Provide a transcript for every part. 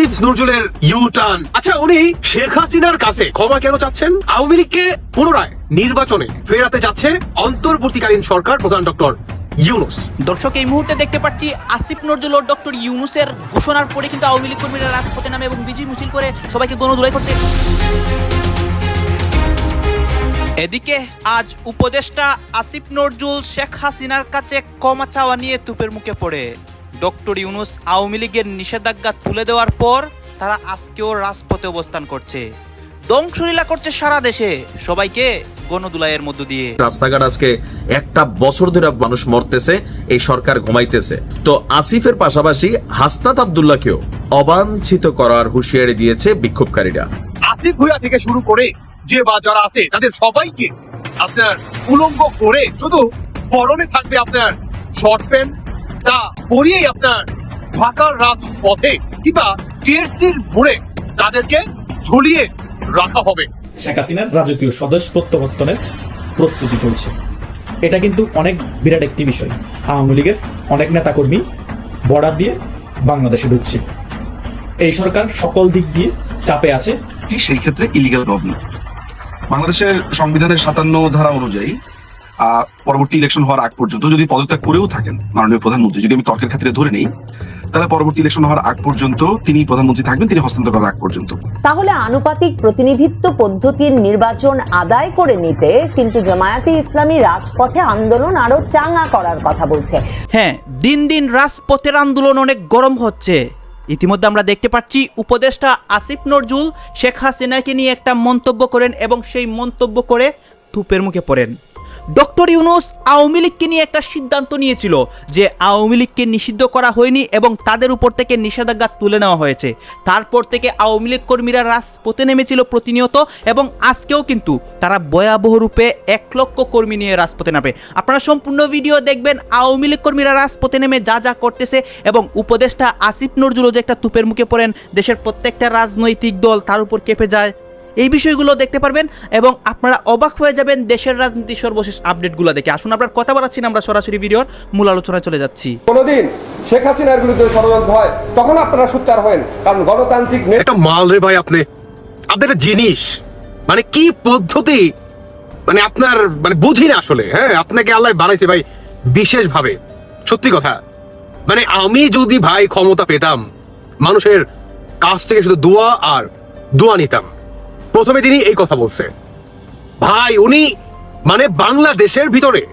আসিফ নজরুলের আচ্ছা উনি শেখ হাসিনার কাছে ক্ষমা কেন চাচ্ছেন? আওয়ামী লীগকে পুনরায় নির্বাচনে ফেরাতে যাচ্ছে অন্তর্বর্তীকালীন সরকার প্রধান ডক্টর ইউনুস। দর্শক, এই মুহূর্তে দেখতে পাচ্ছি আসিফ নজরুল ও ডক্টর ইউনুসের ঘোষণার পরে কিন্তু আওয়ামী লীগ কর্মীরা রাজপথে নামে এবং বিজয় মিছিল করে সবাইকে গণদুলাই করছে। এদিকে আজ উপদেষ্টা আসিফ নজরুল শেখ হাসিনার কাছে ক্ষমা চাওয়া নিয়ে তুপের মুখে পড়ে। ডক্টর ইউনুস আওয়ামী লীগের নিষেধাজ্ঞা তুলে দেওয়ার পর তারা আজকেও রাজপথে অবস্থান করছে। ধ্বংসলীলা করছে সারা দেশে। সবাইকে গণদুলাইয়ের মধ্য দিয়ে। রাস্তাঘাট আজকে একটা বছর ধরে মানুষ মরতেছে এই সরকার ঘুমাইতেছে। তো আসিফের পাশাপাশি হাসনাত আবদুল্লাহকেও অবাঞ্ছিত করার হুঁশিয়ারি দিয়েছে বিক্ষোভকারীরা। আসিফ ভুয়া থেকে শুরু করে যে বা যারা আছে তাদের সবাইকে আপনার উলঙ্গ করে শুধু পরনে থাকবে আপনার শর্ট প্যান্ট তা পরিয়েই আপনার ঢাকার রাজপথে কিংবা টিএসসির মোড়ে তাদেরকে ঝুলিয়ে রাখা হবে। শেখ হাসিনার রাজকীয় স্বদেশ প্রত্যাবর্তনের প্রস্তুতি চলছে। এটা কিন্তু অনেক বিরাট একটি বিষয়। আওয়ামী লীগের অনেক নেতাকর্মী বর্ডার দিয়ে বাংলাদেশে ঢুকছে। এই সরকার সকল দিক দিয়ে চাপে আছে। সেই ক্ষেত্রে ইলিগাল গভর্নমেন্ট বাংলাদেশের সংবিধানের সাতান্ন ধারা অনুযায়ী পরবর্তী ইলেকশন হওয়ার আগ পর্যন্ত যদি পদত্যাগ করেও থাকেন মাননীয় প্রধানমন্ত্রী যদি আমি তর্কের ক্ষেত্রে ধরে নেই তাহলে পরবর্তী ইলেকশন হওয়ার আগ পর্যন্ত তিনি প্রধানমন্ত্রী থাকবেন তিনি হস্তান্তর করার আগ পর্যন্ত। তাহলে আনুপাতিক প্রতিনিধিত্ব পদ্ধতির নির্বাচন আদায় করে নিতে কিন্তু জামায়াতে ইসলামী রাজপথে আন্দোলন আরও চাঙ্গা করার কথা বলছে। হ্যাঁ দিন দিন রাজপথের আন্দোলন অনেক গরম হচ্ছে। ইতিমধ্যে আমরা দেখতে পাচ্ছি উপদেষ্টা আসিফ নজরুল শেখ হাসিনাকে নিয়ে একটা মন্তব্য করেন এবং সেই মন্তব্য করে ধূপের মুখে পড়েন। ডক্টর ইউনুস আওয়ামী লীগকে নিয়ে একটা সিদ্ধান্ত নিয়েছিল যে আওয়ামী লীগকে নিষিদ্ধ করা হয়নি এবং তাদের উপর থেকে নিষেধাজ্ঞা তুলে নেওয়া হয়েছে। তারপর থেকে আওয়ামী লীগ কর্মীরা রাজপথে নেমেছিল প্রতিনিয়ত এবং আজকেও কিন্তু তারা ভয়াবহ রূপে এক লক্ষ কর্মী নিয়ে রাজপথে নামে। আপনারা সম্পূর্ণ ভিডিও দেখবেন আওয়ামী লীগ কর্মীরা রাজপথে নেমে যা যা করতেছে এবং উপদেষ্টা আসিফ নজরুল যে একটা তুপের মুখে পড়েন, দেশের প্রত্যেকটা রাজনৈতিক দল তার উপর কেঁপে যায়। এই বিষয়গুলো দেখতে পারবেন এবং আপনারা অবাক হয়ে যাবেন দেশের রাজনীতির সর্বশেষ আপডেটগুলো দেখে। আসুন আপনার কথা বাড়াচ্ছি না আমরা সরাসরি ভিডিওর মূল আলোচনায় চলে যাচ্ছি। কোনোদিন শেখ হাসিনার বিরুদ্ধে ষড়যন্ত্র হয় তখন আপনারা সোচ্চার হন কারণ গণতান্ত্রিক নেতা একটা মাল রে ভাই আপনি। আপনার জিনিস মানে কি পদ্ধতি মানে আপনার মানে বুঝি না আসলে হ্যাঁ? আপনাকে আল্লাহ বানাইছে ভাই বিশেষ ভাবে সত্যি কথা। মানে আমি যদি ভাই ক্ষমতা পেতাম মানুষের কাছ থেকে শুধু দোয়া আর দোয়া নিতাম। প্রথমে তিনি এই কথা বলছে ভাই, উনি মানে বাংলাদেশের ভিতরে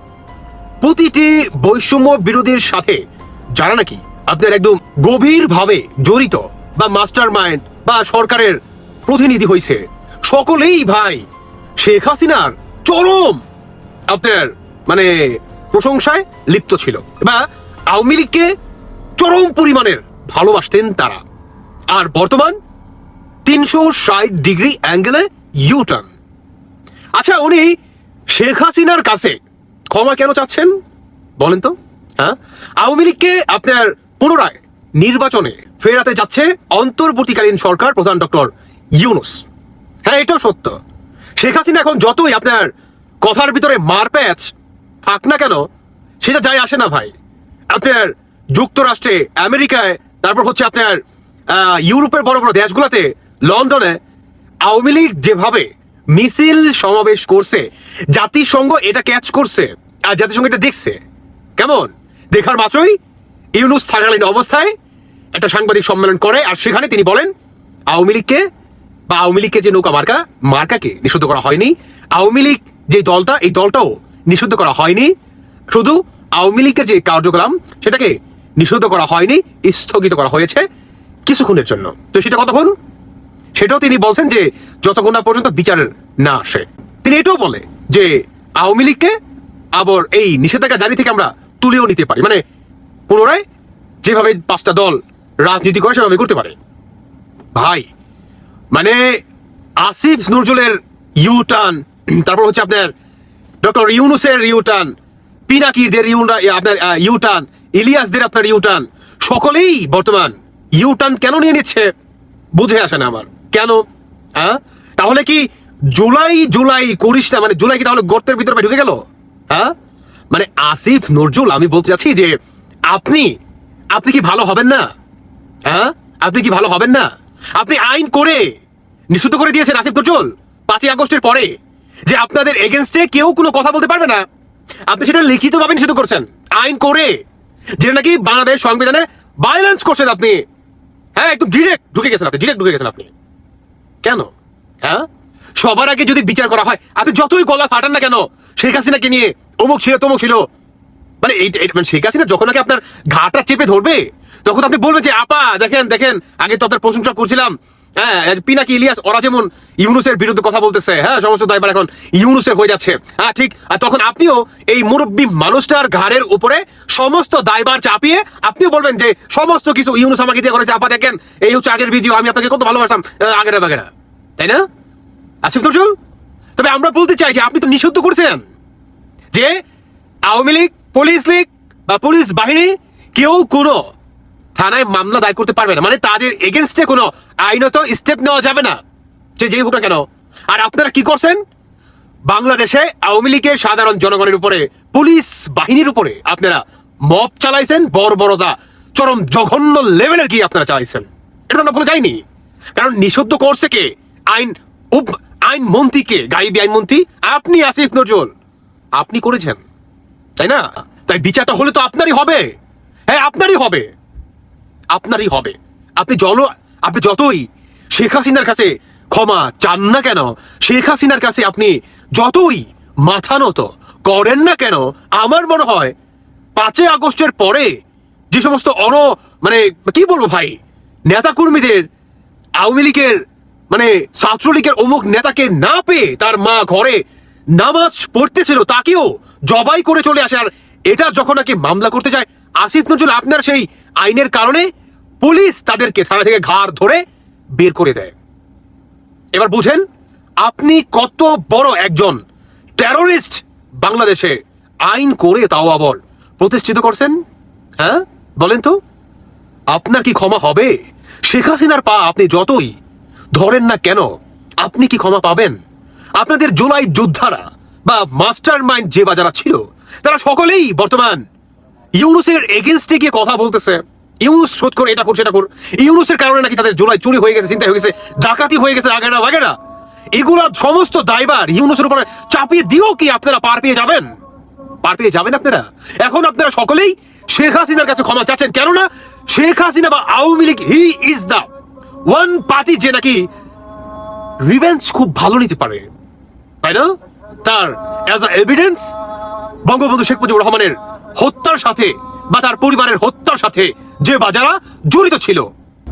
প্রতিটি বৈষম্য বিরোধীর সাথে যারা নাকি আপনার একদম গভীর ভাবে জড়িত বা মাস্টার মাইন্ড বা সরকারের প্রতিনিধি হয়েছে সকলেই ভাই শেখ হাসিনার চরম আপনার মানে প্রশংসায় লিপ্ত ছিল বা আওয়ামী লীগকে চরম পরিমাণের ভালোবাসতেন তারা। আর বর্তমান তিনশো ষাট ডিগ্রি অ্যাঙ্গেলে ইউটার্ন আচ্ছা উনি শেখ হাসিনার কাছে ক্ষমা কেন চাচ্ছেন? বলেন তো হ্যাঁ? আওয়ামী লীগকে আপনার পুনরায় নির্বাচনে ফেরাতে যাচ্ছে অন্তর্বর্তীকালীন সরকার প্রধান ডক্টর ইউনুস। হ্যাঁ এটাও সত্য। শেখ হাসিনা এখন যতই আপনার কথার ভিতরে মার প্যাচ থাক না কেন, সেটা যায় আসে না ভাই। আপনার যুক্তরাষ্ট্রে, আমেরিকায়, তারপর হচ্ছে আপনার ইউরোপের বড় বড় দেশগুলোতে লন্ডনে আওয়ামী লীগ যেভাবে মিছিল সমাবেশ করছে, জাতিসংঘ এটা ক্যাচ করছে আর জাতিসংঘ এটা দেখছে। কেমন? দেখার মাত্রই ইউনুস থাকালীন অবস্থায় একটা সাংবাদিক সম্মেলন করে আর সেখানে তিনি বলেন, আওয়ামী লীগকে বা আওয়ামী লীগকে যে নৌকা মার্কা, মার্কাকে নিষিদ্ধ করা হয়নি। আওয়ামী লীগ যে দলটা, এই দলটাও নিষিদ্ধ করা হয়নি। শুধু আওয়ামী লীগের যে কার্যক্রম সেটাকে নিষিদ্ধ করা হয়নি, স্থগিত করা হয়েছে কিছুক্ষণের জন্য। তো সেটা কতক্ষণ? সেটাও তিনি বলছেন যে যতক্ষণ না পর্যন্ত বিচার না আসে। তিনি এটাও বলে যে আওয়ামী লীগকে আবার এই নিষেধাজ্ঞা জারি থেকে আমরা তুলেও নিতে পারি। মানে পুনরায় যেভাবে পাঁচটা দল রাজনীতি করে সেভাবে করতে পারে। ভাই মানে আসিফ নজরুলের ইউটার্ন তারপর হচ্ছে আপনার ডক্টর ইউনুসের ইউটার্ন পিনাকিরদের ইউ আপনার ইউটার্ন ইলিয়াসদের আপনার ইউটার্ন সকলেই বর্তমান ইউটার্ন কেন নিয়ে নিচ্ছে, বুঝে আসে না আমার। কেন? হ্যাঁ? তাহলে কি জুলাই জুলাই করিস না মানে জুলাই কি তাহলে গর্তের ভিতরে ঢুকে গেল? হ্যাঁ? মানে আসিফ, নজরুল, আমি বলতে চাচ্ছি যে আপনি আপনি কি ভালো হবেন না? হ্যাঁ? আপনি কি ভালো হবেন না? আপনি আইন করে, নিষিদ্ধ করে দিয়েছেন আসিফ, নজরুল, পাঁচই আগস্টের পরে, যে আপনাদের এগেনস্টে কেউ কোনো কথা বলতে পারবে না। আপনি সেটা লিখিতভাবে নিষিদ্ধ করছেন। আইন করে, যেটা নাকি বাংলাদেশ সংবিধানে ভায়োলেন্স করছেন আপনি। হ্যাঁ একদম ডিরেক্ট ঢুকে গেছেন আপনি ডিরেক্ট ঢুকে গেছেন আপনি। কেন? হ্যাঁ? সবার আগে যদি বিচার করা হয়, আপনি যতই গলা ফাটান না কেন, শেখ হাসিনাকে নিয়ে অমুক ছিল, তমুক ছিল। মানে এই মানে শেখ হাসিনা যখন নাকি আপনার ঘাটা চেপে ধরবে, তখন আপনি বলবেন যে, আপা, দেখেন দেখেন, আগে তো আপনার প্রশংসা করছিলাম হ্যাঁ পিনাকি ইলিয়াস, ওরা যেমন ইউনুসের বিরুদ্ধে কথা বলতেছে হ্যাঁ সমস্ত দায়বার এখন ইউনুসের হয়ে যাচ্ছে। হ্যাঁ ঠিক, আর তখন আপনিও এই মুরব্বী মানুষটার ঘাড়ের উপরে সমস্ত দায়বার চাপিয়ে আপনিও বলবেন যে সমস্ত কিছু ইউনুস আমাকে দিয়ে করেছে। আপা, দেখেন, এই হচ্ছে আগের ভিডিও আমি আপনাকে কত ভালোবাসতাম আগের বাগেরা, তাই না? আসিফ নজরুল তবে আমরা বলতে চাই যে আপনি তো নিষিদ্ধ করছেন যে আওয়ামী লীগ, পুলিশ লীগ বা পুলিশ বাহিনী কেউ কোনো থানায় মামলা দায়ের করতে পারবে না। মানে তাদের এগেনস্টে কোনো আইনত স্টেপ নেওয়া যাবে না। যে যেই হোক না কেন। আর আপনারা কি করছেন? বাংলাদেশে আওয়ামী লীগের সাধারণ জনগণের উপরে, পুলিশ বাহিনীর উপরে আপনারা মব চালাইছেন, বর্বরতা, চরম জঘন্য লেভেলের কি আপনারা চালাইছেন। এটা তো আমরা বলে যাইনি। কারণ নিষিদ্ধ করছে কে? আইন উপ- আইন মন্ত্রী কে? গাইবি আইন মন্ত্রী? আপনি আসিফ নজরুল। আপনি করেছেন। তাই না? তাই বিচারটা হলে তো আপনারই হবে। হ্যাঁ আপনারই হবে। আপনারই হবে। আপনি জল আপনি যতই শেখ হাসিনার কাছে ক্ষমা চান না কেন, শেখ হাসিনার কাছে আপনি যতই মাথা নত করেন না কেন, আমার মনে হয় পাঁচই আগস্টের পরে যে সমস্ত অন মানে কি বলব ভাই নেতা কর্মীদের আওয়ামী লীগের মানে ছাত্রলীগের অমুক নেতাকে না পেয়ে তার মা ঘরে নামাজ পড়তেছিল, তাকেও জবাই করে চলে আসে। আর এটা যখন নাকি মামলা করতে যায়, আসিফ নজরুল আপনার সেই আইনের কারণে পুলিশ তাদেরকে থানা থেকে ঘাড় ধরে বের করে দেয়। এবার বুঝেন, আপনি কত বড় একজন টেরোরিস্ট বাংলাদেশে আইন করে তাও আবার প্রতিষ্ঠিত করছেন? হ্যাঁ? বলেন তো। আপনার কি ক্ষমা হবে? শেখ হাসিনার পা আপনি যতই ধরেন না কেন, আপনি কি ক্ষমা পাবেন? আপনাদের জুলাই যোদ্ধারা বা মাস্টার মাইন্ড যে বা যারা ছিল, তারা সকলেই বর্তমান ইউনুসের এগেনস্টে গিয়ে কথা বলতেছে। ইউনুস শোধ করে, এটা করছে এটা কর। ইউনুসের কারণে নাকি তাদের জোলাই চুরি হয়ে গেছে, চিন্তা হয়ে গেছে, ডাকাতি হয়ে গেছে আগেরা বাগেরা এগুলা সমস্ত দায়বার ইউনুসের উপরে চাপিয়ে দিও কি আপনারা পার পেয়ে যাবেন? পার পেয়ে যাবেন আপনারা? এখন আপনারা সকলেই শেখ হাসিনার কাছে ক্ষমা চাচ্ছেন। কেননা শেখ হাসিনা বা Awami League he is the one party যে নাকি রিভেঞ্জ খুব ভালো নিতে পারে। তাই না? তার as a evidence Bangabandhu Sheikh Mujibur রহমানের হত্যার সাথে বা তার পরিবারের হত্যার সাথে যে বাজারা জড়িত ছিল।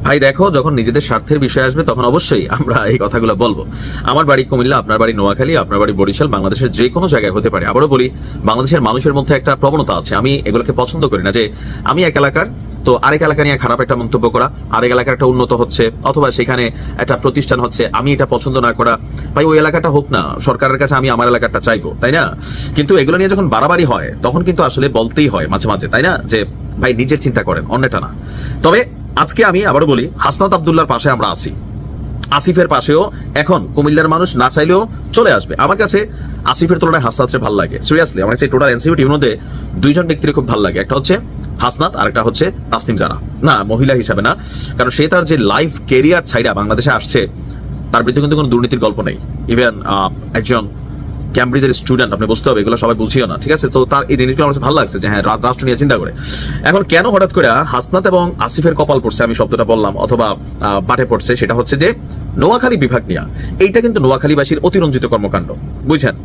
ভাই দেখো, যখন নিজেদের স্বার্থের বিষয় আসবে, তখন অবশ্যই আমরা এই কথাগুলো বলব। আমার বাড়ি কুমিল্লা, আপনার বাড়ি নোয়াখালী, আপনার বাড়ি বরিশাল, বাংলাদেশের যে কোনো জায়গায় হতে পারে। আবারও বলি, বাংলাদেশের মানুষের মধ্যে একটা প্রবণতা আছে। আমি এগুলোকে পছন্দ করি না যে, আমি এক এলাকার, তো আরেক এলাকা নিয়ে খারাপ একটা মন্তব্য করা, আরেক এলাকার একটা উন্নত হচ্ছে, অথবা সেখানে একটা প্রতিষ্ঠান হচ্ছে, আমি এটা পছন্দ না করা। ভাই, ওই এলাকাটা হোক না, সরকারের কাছে আমি আমার এলাকাটা চাইব, তাই না? কিন্তু এগুলো নিয়ে যখন বাড়াবাড়ি হয়, তখন কিন্তু আসলে বলতেই হয় মাঝে মাঝে, তাই না? যে, ভাই, নিজের চিন্তা করেন, অন্যটা না। তবে আজকে আমি আবারও বলি, হাসনাত আবদুল্লার পাশে আমরা আসি আসিফের পাশেও এখন কুমিল্লার মানুষ না চাইলেও চলে আসবে। আমার কাছে আসিফের তুলনায় হাসনাতরে ভালো লাগে। সিরিয়াসলি আমার কাছে টোটাল এনসিপি টিমের মধ্যে দুইজন ব্যক্তির খুব ভালো লাগে। একটা হচ্ছে হাসনাত আর একটা হচ্ছে তাসনিম জানা না, মহিলা হিসাবে না। কারণ সে তার যে লাইফ কেরিয়ার ছাইডা বাংলাদেশে আসছে, তার বিরুদ্ধে কিন্তু কোনো দুর্নীতির গল্প নেই। ইভেন একজন ক্যামব্রিজের স্টুডেন্ট আপনি বুঝতে হবে, এগুলো সবাই বুঝিও না, ঠিক আছে? তো তার এই জিনিসগুলো আমার ভালো লাগছে যে হ্যাঁ রাষ্ট্র নিয়ে চিন্তা করে। এখন কেন হঠাৎ করে হাসনাত এবং আসিফের কপাল পড়ছে, আমি শব্দটা বললাম, অথবা বাটে পড়ছে, সেটা হচ্ছে যে নোয়াখালী বিভাগ নিয়ে। এইটা কিন্তু নোয়াখালীবাসীর অতিরঞ্জিত কর্মকাণ্ড, বুঝছেন?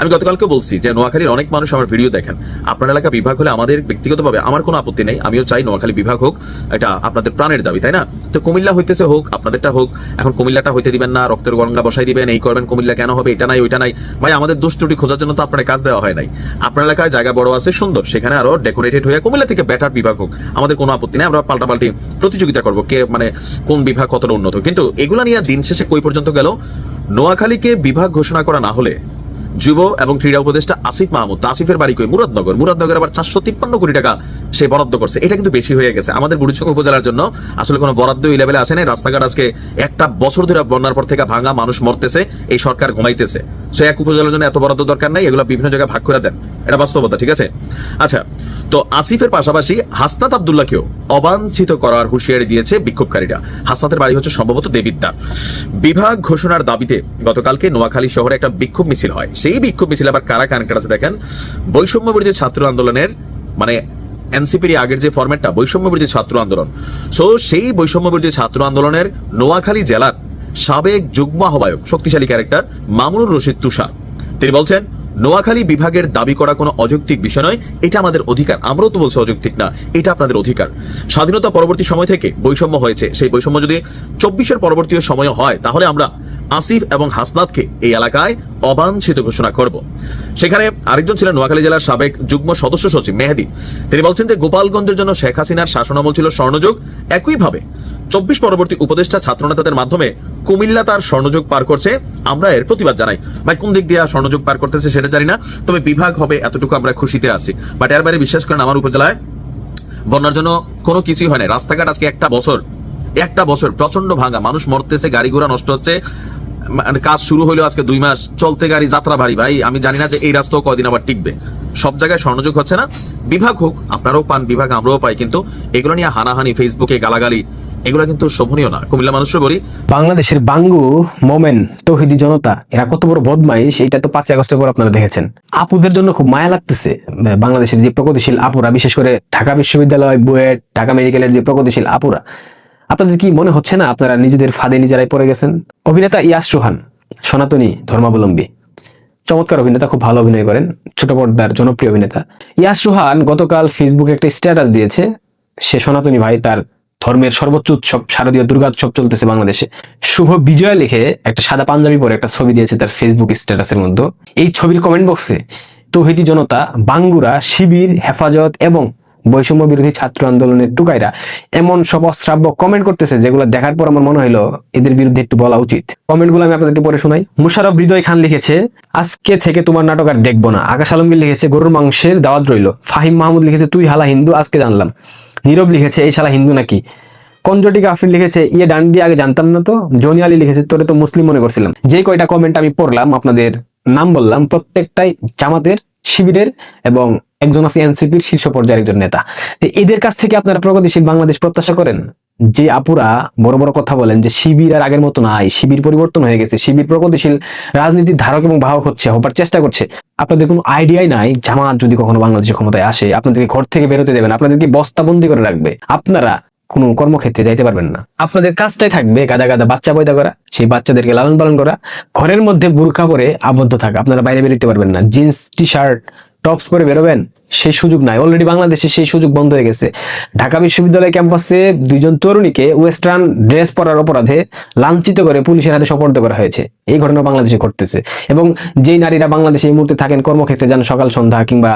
আমি গতকালকে বলছি যে নোয়াখালীর অনেক মানুষ আমার ভিডিও দেখেন। আপনার এলাকা বিভাগ হলে আমাদের ব্যক্তিগতভাবে আমার কোনো আপত্তি নেই, আমিও চাই নোয়াখালী বিভাগ হোক, এটা আপনাদের প্রাণের দাবি, তাই না? তো কুমিল্লা হইতেছে হোক, আপনাদেরটা হোক, এখন কুমিল্লাটা হইতে দিবেন না, রক্তের গঙ্গা বসাই দিবেন, এই করবেন, কুমিল্লা কেন হবে, এটা নাই, ওইটা নাই। ভাই, আমাদের দোষ ত্রুটি খোঁজার জন্য তো আপনার কাজ দেওয়া হয় নাই। আপনার এলাকায় জায়গা বড় আছে, সুন্দর, সেখানে আরও ডেকোরেটেড হয়ে কুমিল্লা থেকে বেটার বিভাগ হোক, আমাদের কোনো আপত্তি নেই, আমরা পাল্টাপাল্টি প্রতিযোগিতা করব, কে মানে কোন বিভাগ কতটা উন্নত। কিন্তু এগুলা নিয়ে দিন শেষে কই পর্যন্ত গেল? নোয়াখালীকে বিভাগ ঘোষণা করা না হলে যুব এবং ক্রীড়া উপদেষ্টা আসিফ মাহমুদ আসিফের বাড়ি কই? মুরাদনগর। মুরাদনগর আবার চারশো তিপ্পান্ন কোটি টাকা সে বরাদ্দ করছে। এটা কিন্তু বেশি হয়ে গেছে। আমাদের বুড়িচং উপজেলার জন্য আসলে কোনো বরাদ্দ এই লেভেলে আসে নাই। রাস্তাঘাট আজকে একটা বছর ধরে বন্যার পর থেকে ভাঙা মানুষ মরতেছে, এই সরকার ঘুমাইতেছে। সো এক উপজেলার জন্য এত বরাদ্দ দরকার নাই, এগুলো বিভিন্ন জায়গায় ভাগ করে দেন। এটা বাস্তবতা, ঠিক আছে? আচ্ছা তো আসিফের পাশাপাশি হাসনাত আবদুল্লাহকেও অবাঞ্ছিত করার হুঁশিয়ারি দিয়েছে বিক্ষোভকারীরা। হাসনাতের বাড়ি হচ্ছে সম্ভবত দেবিদ্বার। বিভাগ ঘোষণার দাবিতে গতকালকে নোয়াখালী শহরে একটা বিক্ষোভ মিছিল হয়। সেই বিক্ষোভ মিছিল আবার কারা কানেক্টেড আছে দেখেন? বৈষম্য বিরোধী ছাত্র আন্দোলনের মানে এনসিপির আগের যে ফরম্যাটটা বৈষম্য বিরোধী ছাত্র আন্দোলন। সো সেই বৈষম্য বিরোধী ছাত্র আন্দোলনের নোয়াখালী জেলার সাবেক যুগ্ম আহ্বায়ক, শক্তিশালী ক্যারেক্টার মামুনুর রশিদ তুষার। তিনি বলছেন, নোয়াখালী বিভাগের দাবি করা কোনো অযৌক্তিক বিষয় নয়, এটা আমাদের অধিকার। আমরাও তো বলছি অযৌক্তিক না, এটা আপনাদের অধিকার। স্বাধীনতা পরবর্তী সময় থেকে বৈষম্য হয়েছে। সেই বৈষম্য যদি চব্বিশের পরবর্তী সময় হয়, তাহলে আমরা আসিফ এবং হাসনাতকে এই এলাকায় অবাঞ্ছিত ঘোষণা করব। সেখানে আরেকজন ছিলেন নোয়াখালী জেলার সাবেক যুগ্ম সদস্য সচিব মেহেদি। তিনি বলছেন যে গোপালগঞ্জের জন্য শেখ হাসিনার শাসনামল ছিল স্বর্ণযুগ। একইভাবে চব্বিশ পরবর্তী উপদেষ্টা ছাত্রনেতাদের মাধ্যমে কুমিল্লা তার স্বর্ণযুগ পার করছে। আমরা এর প্রতিবাদ জানাই। ভাই, কোন দিক দিয়ে স্বর্ণযুগ পার করতেছে সেটা জানি না, তবে বিভাগ হবে এতটুকু আমরা খুশিতে আছি। বাট এর বাইরে বিশ্বাস করেন আমার উপজেলায় বন্যার জন্য কোনো কিছুই হয় না রাস্তাঘাট আজকে একটা বছর একটা বছর প্রচণ্ড ভাঙা। মানুষ মরতেছে, গাড়ি ঘোড়া নষ্ট হচ্ছে। মানে কাজ শুরু হলো আজকে দুই মাস চলতে গাড়ি যাত্রা ভারী। ভাই, আমি জানি না যে এই রাস্তাও কয়দিন আবার টিকবে। সব জায়গায় স্বর্ণযোগ হচ্ছে না। বিভাগ হোক, আপনারাও পান, বিভাগ আমরাও পাই, কিন্তু এগুলো নিয়ে হানাহানি, ফেসবুকে গালাগালি, এগুলো কিন্তু শোভনীয় না। কুমিল্লা মানুষও বলি, বাংলাদেশের বাঙ্গু, মোমেন, তৌহিদি জনতা, এরা কত বড় বদমাইশ এটা তো পাঁচই আগস্টের পর আপনারা দেখেছেন। আপুদের জন্য খুব মায়া লাগতেছে বাংলাদেশের যে প্রগতিশীল আপুরা, বিশেষ করে ঢাকা বিশ্ববিদ্যালয়, বুয়েট, ঢাকা মেডিকেলের যে প্রগতিশীল আপুরা। আপনাদের কি মনে হচ্ছে না আপনারা নিজেদের ফাঁদে নিজেরাই পড়ে গেছেন? অভিনেতা ইয়াস রোহান সনাতনী ধর্মাবলম্বী। চমৎকার অভিনেতা, খুব ভালো অভিনয় করেন, ছোট পর্দার জনপ্রিয় অভিনেতা। ইয়াস রোহান গতকাল ফেসবুকে একটা স্ট্যাটাস দিয়েছে, সে সনাতনী ভাই তার ধর্মের সর্বোচ্চ উৎসব, শারদীয় দুর্গোৎসব চলতেছে বাংলাদেশে। শুভ বিজয় লিখে একটা সাদা পাঞ্জাবি পরে একটা ছবি দিয়েছে তার ফেসবুক স্ট্যাটাসের মধ্যে। এই ছবির কমেন্ট বক্সে তৌহিদি জনতা, বাঙ্গুরা, শিবির, হেফাজত এবং বৈষম্য বিরোধী ছাত্র আন্দোলনের টুকাইরা এমন সব অশ্রাব্য কমেন্ট করতেছে যেগুলো দেখার পর আমার মনে হইল এদের বিরুদ্ধে একটু বলা উচিত। কমেন্টগুলো আমি আপনাদেরকে পড়ে শোনাই। মুশারফ হৃদয় খান লিখেছে, আজকে থেকে তোমার নাটক আর দেখব না। আকাশ আলমগীর লিখেছে, গরুর মাংসের দাওয়াত রইল। ফাহিম মাহমুদ লিখেছে, তুই হালা হিন্দু, আজকে জানলাম। নীরব লিখেছে, এই শালা হিন্দু নাকি? কঞ্জটি কাফির লিখেছে ইয়ে ডান্ডি আগে জানতাম না তো। জনি আলী লিখেছে, তোরে তো মুসলিম মনে করছিলাম। যে কয়টা কমেন্ট আমি পড়লাম, আপনাদের নাম বললাম, প্রত্যেকটাই জামাতের শিবিরের এবং একজন আছে এনসিপির শীর্ষ পর্যায়ের একজন নেতা। এদের কাছ থেকে আপনারা প্রগতিশীল বাংলাদেশ প্রত্যাশা করেন? যে আপুরা বড় বড় কথা বলেন যে শিবির আর আগের মতো নাই, শিবির পরিবর্তন হয়ে গেছে, শিবির প্রগতিশীল রাজনীতির ধারক এবং বাহক হচ্ছে, হবার চেষ্টা করছে। আপনাদের কোনো আইডিয়াই নাই, জামাত যদি কখনো বাংলাদেশের ক্ষমতায় আসে, আপনাদেরকে ঘর থেকে বেরোতে দেবেন আপনাদেরকে বস্তাবন্দি করে রাখবে। আপনারা কোনো কর্মক্ষেত্রে যাইতে পারবেন না। আপনাদের কাজটাই থাকবে গাদা গাদা বাচ্চা পয়দা করা, সেই বাচ্চাদেরকে লালন পালন করা। ঘরের মধ্যে বুরখা পরে আবদ্ধ থাকা, আপনারা বাইরে বেরোতে পারবেন না। জিন্স টি শার্ট টপস পরে বেরোবেন, সেই সুযোগ নাই। অলরেডি বাংলাদেশে সেই সুযোগ বন্ধ হয়ে গেছে। ঢাকা বিশ্ববিদ্যালয় ক্যাম্পাসে দুইজন তরুণীকে ওয়েস্টার্ন ড্রেস পরার অপরাধে লাঞ্ছিত করে পুলিশের হাতে সপর্দ করা হয়েছে। এই ঘটনা বাংলাদেশে ঘটতেছে। এবং যেই নারীরা বাংলাদেশে এই মুহূর্তে থাকেন, কর্মক্ষেত্রে যান সকাল সন্ধ্যা কিংবা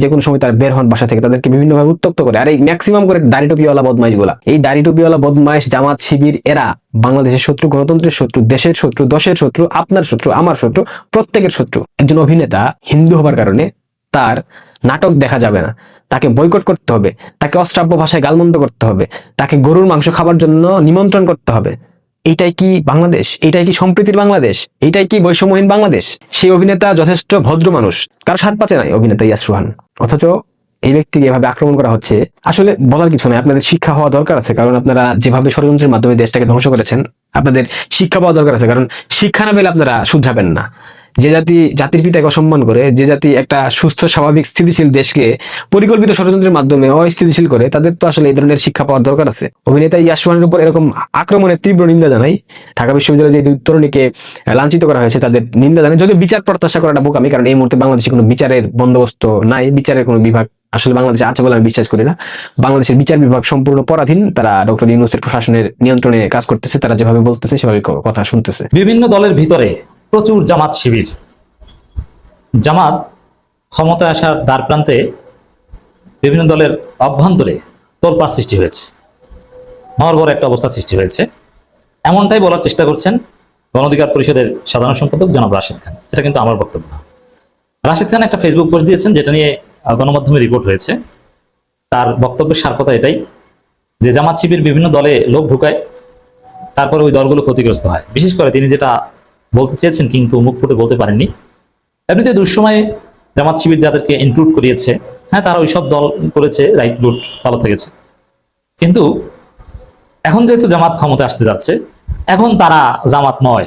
যে কোনো সময় তার বের হন বাসা থেকে, তাদেরকে বিভিন্নভাবে উত্তপ্ত করে। আর এই ম্যাক্সিমাম করে দাড়ি টুপিওয়ালা বদমাইশগুলা এই দাড়ি টুপিওয়ালা বদমাইশ, জামাত, শিবির, এরা বাংলাদেশের শত্রু, গণতন্ত্রের শত্রু, দেশের শত্রু, দশের শত্রু, আপনার শত্রু, আমার শত্রু, প্রত্যেকের শত্রু। একজন অভিনেতা হিন্দু হবার কারণে তার নাটক দেখা যাবে না। তাকে বয়কট করতে হবে, তাকে অশ্রাব্য ভাষায় গালমন্দ করতে হবে, তাকে গরুর মাংস খাবার জন্য নিমন্ত্রণ করতে হবে। এইটাই কি বাংলাদেশ? এইটাই কি সম্প্রীতির বাংলাদেশ? এইটাই কি বৈষম্যহীন বাংলাদেশ? সেই অভিনেতা যথেষ্ট ভদ্র মানুষ। কারও সাত পাচে নাই অভিনেতা ইয়াস রোহান। অথচ এই ব্যক্তিকে এভাবে আক্রমণ করা হচ্ছে, আসলে বলার কিছু নাই। আপনাদের শিক্ষা হওয়া দরকার আছে, কারণ আপনারা যেভাবে ষড়যন্ত্রের মাধ্যমে দেশটাকে ধ্বংস করেছেন, আপনাদের শিক্ষা পাওয়া দরকার আছে, কারণ শিক্ষা না পেলে আপনারা শুধরাবেন না। যে জাতি, জাতির পিতাকে অসম্মান করে, যে জাতি একটা সুস্থ, স্বাভাবিক, স্থিতিশীল দেশকে পরিকল্পিত ষড়যন্ত্রের মাধ্যমে অস্থিতিশীল করে, তাদের তো আসলে এই ধরনের শিক্ষা পাওয়ার দরকার আছে। অভিনেতা ইয়াসওয়ানের উপর এরকম আক্রমণের তীব্র নিন্দা জানাই। ঢাকা বিশ্ববিদ্যালয়ে যে তরুণীকে লাঞ্ছিত করা হয়েছে, তাদের নিন্দা জানাই। যদি বিচার প্রত্যাশা করাটা বোকামি, কারণ এই মুহূর্তে বাংলাদেশে কোনো বিচারের বন্দোবস্ত নাই, বিচারের কোনো বিভাগ আসলে বাংলাদেশে আছে বলে আমি বিশ্বাস করি না। বাংলাদেশের বিচার বিভাগ সম্পূর্ণ পরাধীন, তারা ডক্টর ইউনুসের প্রশাসনের নিয়ন্ত্রণে কাজ করতেছে, তারা যেভাবে বলতেছে, সেভাবে কথা শুনতেছে। বিভিন্ন দলের ভিতরে প্রচুর জামাত শিবির। জামাত ক্ষমতায় আসার দ্বার প্রান্তে বিভিন্ন দলের অভ্যন্তরে তোলপাড় সৃষ্টি হয়েছে। মহর বড় একটা অবস্থা সৃষ্টি হয়েছে। এমনটাই বলার চেষ্টা করছেন গণঅধিকার পরিষদের সাধারণ সম্পাদক জনাব রাশেদ খান। এটা কিন্তু আমার বক্তব্য না। রাশেদ খান একটা ফেসবুক পোস্ট দিয়েছেন, যেটা নিয়ে গণমাধ্যমে রিপোর্ট হয়েছে। তার বক্তব্যের সার কথা এটাই যে জামাত শিবির বিভিন্ন দলে লোক ঢুকায়, তারপরে ওই দলগুলো ক্ষতিগ্রস্ত হয়। বিশেষ করে তিনি যেটা বলতে চেয়েছেন, কিন্তু মুখ ফুটে বলতে পারেননি। এমনিতে দুঃসময়ে জামাত শিবির যাদেরকে ইনক্লুড করিয়েছে হ্যাঁ তারা ওইসব দল করেছে রাইট গুড ভালো থেকেছে। কিন্তু এখন যেহেতু জামাত ক্ষমতা আসতে যাচ্ছে, এখন তারা জামাত নয়।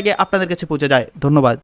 আগে আপনাদের কাছে পৌঁছে যায়। ধন্যবাদ।